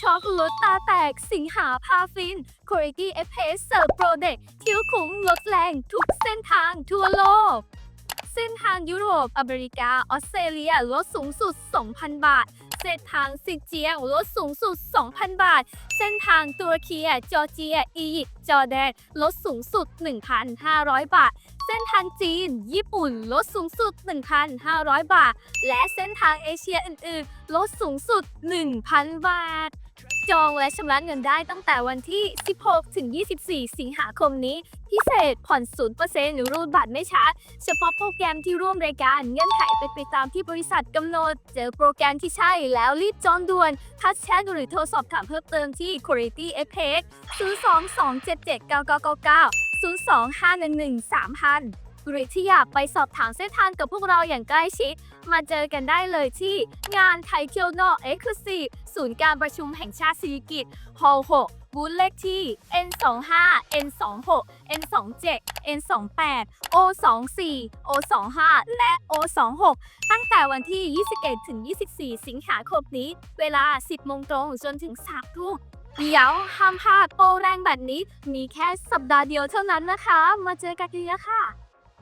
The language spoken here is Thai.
ช็อกลดตาแตกสิงหาพาฟิน q u a l i t y f p s เสิร์ฟโปรเด็กเที่ยวคุ้มลดแรงทุกเส้นทางทั่วโลก เส้นทางยุโรป อเมริกา ออสเตรเลียลดสูงสุด 2,000 บาท เส้นทางซิเจียงลดสูงสุด 2,000 บาท เส้นทางตุรกีจอร์เจีย อียิปต์จอร์แดนลดสูงสุด 1,500 บาทเส้นทางจีน ญี่ปุ่น ลดสูงสุด 1,500 บาท และเส้นทางเอเชียอื่น ๆ ลดสูงสุด 1,000 บาท จองและชำระเงินได้ตั้งแต่วันที่ 16 ถึง 24 สิงหาคมนี้ พิเศษผ่อน0%รูดบัตรไม่ช้า เฉพาะโปรแกรมที่ร่วมรายการ เงื่อนไขเป็นไปตามที่บริษัทกำหนด เจอโปรแกรมที่ใช่แล้วรีบจองด่วน ทักแชทหรือโทรสอบถามเพิ่มเติมที่ Quality f p x 022779999 025113000 หรือที่อยากไปสอบถามเส้นทางกับพวกเราอย่างใกล้ชิด มาเจอกันได้เลยที่งานไทเที่ยวนอเอ็กซ์คลูซีฟศูนย์การประชุมแห่งชาติศิริกิตฮอลล์6บูธเลขที่ N25 N26 N27 N28 O24 O25 และ O26 ตั้งแต่วันที่ 21 ถึง 24 สิงหาคมนี้ เวลา 10 โมงตรงจนถึง3ทุ่มเดี๋ยวห้ามพลาดโปรแรงแบบนี้ มีแค่สัปดาห์เดียวเท่านั้นนะคะ มาเจอกันเยอะค่ะ